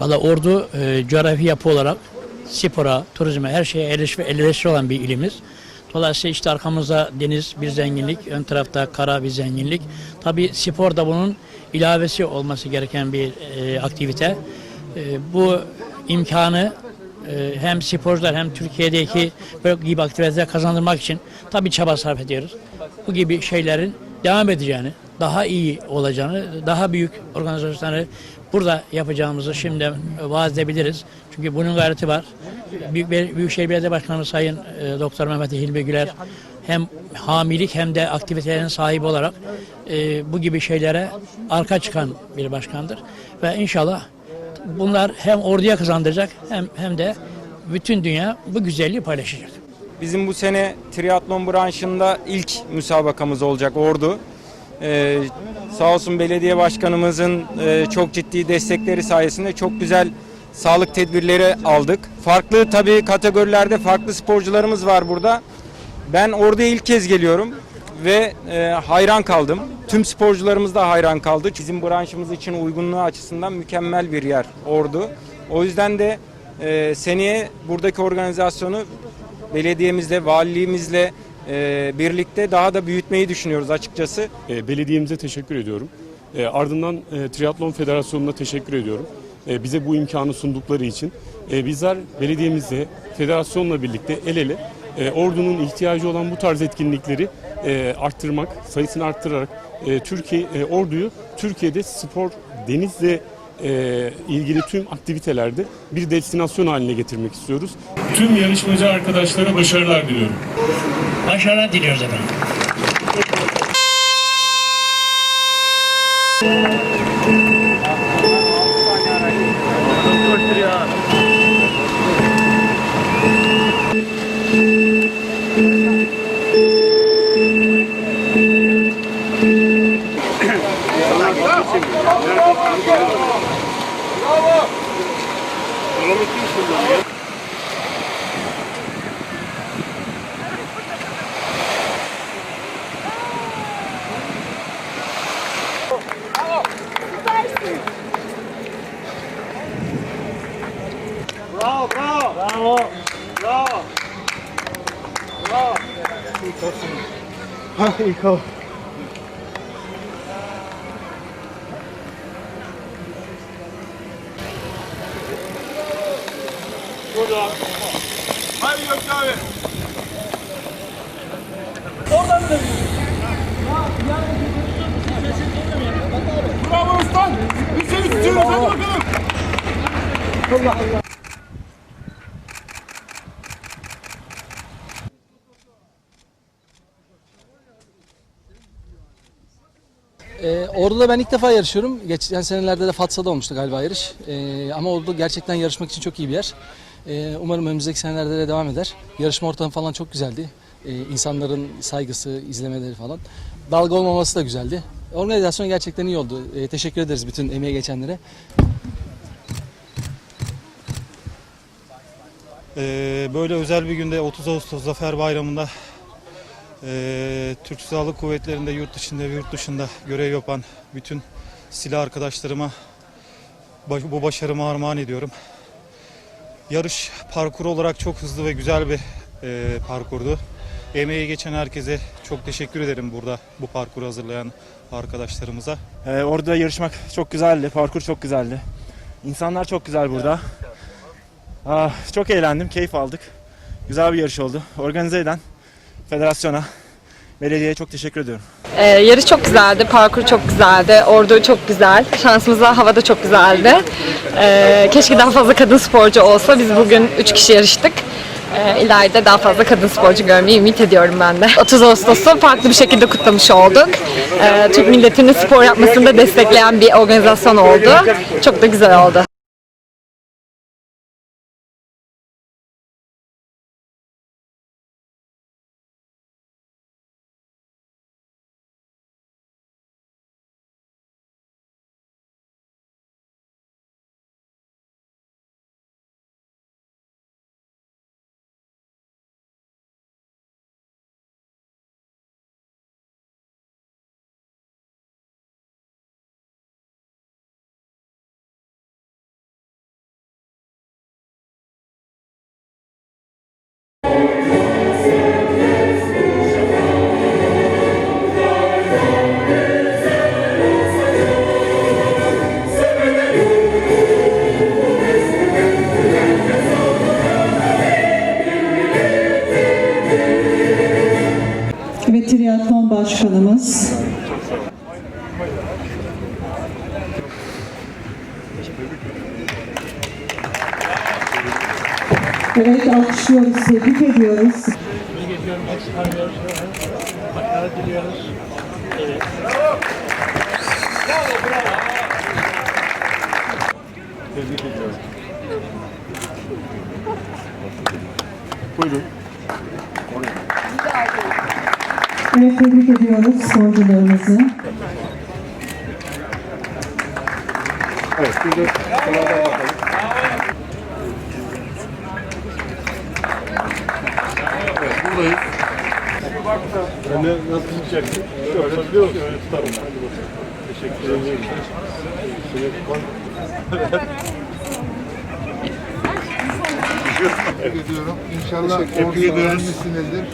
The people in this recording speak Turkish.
Valla Ordu e, coğrafi yapı olarak spora, turizme, her şeye elverişli, elverişli olan bir ilimiz. Dolayısıyla işte arkamızda deniz bir zenginlik, ön tarafta kara bir zenginlik. Tabi spor da bunun ilavesi olması gereken bir e, aktivite. E, bu imkanı e, hem sporcular hem Türkiye'deki böyle gibi aktiviteler kazandırmak için tabi çaba sarf ediyoruz. Bu gibi şeylerin devam edeceğini, daha iyi olacağını, daha büyük organizasyonları burada yapacağımızı şimdi vaaz edebiliriz. Çünkü bunun gayreti var. Büyük, Büyükşehir Belediye Başkanı Sayın e, Doktor Mehmet Hilmi Güler hem hamilik hem de aktivitelerin sahibi olarak e, bu gibi şeylere arka çıkan bir başkandır. Ve inşallah bunlar hem orduya kazandıracak hem hem de bütün dünya bu güzelliği paylaşacak. Bizim bu sene triatlon branşında ilk müsabakamız olacak Ordu. Ee, sağ olsun belediye başkanımızın e, çok ciddi destekleri sayesinde çok güzel sağlık tedbirleri aldık. Farklı tabii kategorilerde farklı sporcularımız var burada. Ben Ordu'ya ilk kez geliyorum ve e, hayran kaldım. Tüm sporcularımız da hayran kaldı. Bizim branşımız için uygunluğu açısından mükemmel bir yer Ordu. O yüzden de e, seneye buradaki organizasyonu belediyemizle, valiliğimizle e, birlikte daha da büyütmeyi düşünüyoruz açıkçası. E, belediyemize teşekkür ediyorum. E, ardından e, Triatlon Federasyonu'na teşekkür ediyorum. E, bize bu imkanı sundukları için. E, bizler belediyemizle, federasyonla birlikte el ele e, ordunun ihtiyacı olan bu tarz etkinlikleri e, arttırmak, sayısını arttırarak e, Türkiye e, orduyu Türkiye'de spor, denizle e, ilgili tüm aktivitelerde bir destinasyon haline getirmek istiyoruz. Tüm yarışmacı arkadaşlara başarılar diliyorum. Başarılar diliyoruz efendim. Paranı kim kullanıyor? Bravo, bravo. Bravo. Bravo. Bravo. Ee, Ordu'da ben ilk defa yarışıyorum. Geçen senelerde de Fatsa'da olmuştu galiba yarış. Ee, ama Ordu gerçekten yarışmak için çok iyi bir yer. Ee, umarım önümüzdeki senelerde de devam eder. Yarışma ortamı falan çok güzeldi. Ee, insanların saygısı, izlemeleri falan. Dalga olmaması da güzeldi. Organizasyon gerçekten iyi oldu. Ee, teşekkür ederiz bütün emeğe geçenlere. Böyle özel bir günde 30 Ağustos Zafer Bayramı'nda Türk Silahlı Kuvvetleri'nde yurt içinde ve yurt dışında görev yapan bütün silah arkadaşlarıma bu başarımı armağan ediyorum. Yarış parkuru olarak çok hızlı ve güzel bir ee, parkurdu. Emeği geçen herkese çok teşekkür ederim burada bu parkuru hazırlayan arkadaşlarımıza. Ee, orada yarışmak çok güzeldi, parkur çok güzeldi. İnsanlar çok güzel burada. Ah, çok eğlendim, keyif aldık. Güzel bir yarış oldu. Organize eden federasyona, belediyeye çok teşekkür ediyorum. Ee, yarış çok güzeldi, parkur çok güzeldi, ordu çok güzel. Şansımıza hava da çok güzeldi. Ee, keşke daha fazla kadın sporcu olsa. Biz bugün 3 kişi yarıştık. Ee, ileride daha fazla kadın sporcu görmeyi ümit ediyorum ben de. 30 Ağustos'u farklı bir şekilde kutlamış olduk. Ee, Türk milletinin spor yapmasını da destekleyen bir organizasyon oldu. Çok da güzel oldu. Başkanımız. Evet alkışlıyoruz, tebrik ediyoruz. İyi geçiyorum, alkışlıyoruz. Başarı diliyoruz. Evet. Bravo, bravo. Tebrik ediyorum. Buyurun. Oraya ve tebrik ediyoruz sporculuğunuzu. Evet, şimdi Evet, buradayız. Ben de nasıl tutacaksın? Şöyle tutuyor musun? Şöyle tutarım. Teşekkür ederim. Tebrik ediyorum. İnşallah orada öğrenmişsinizdir.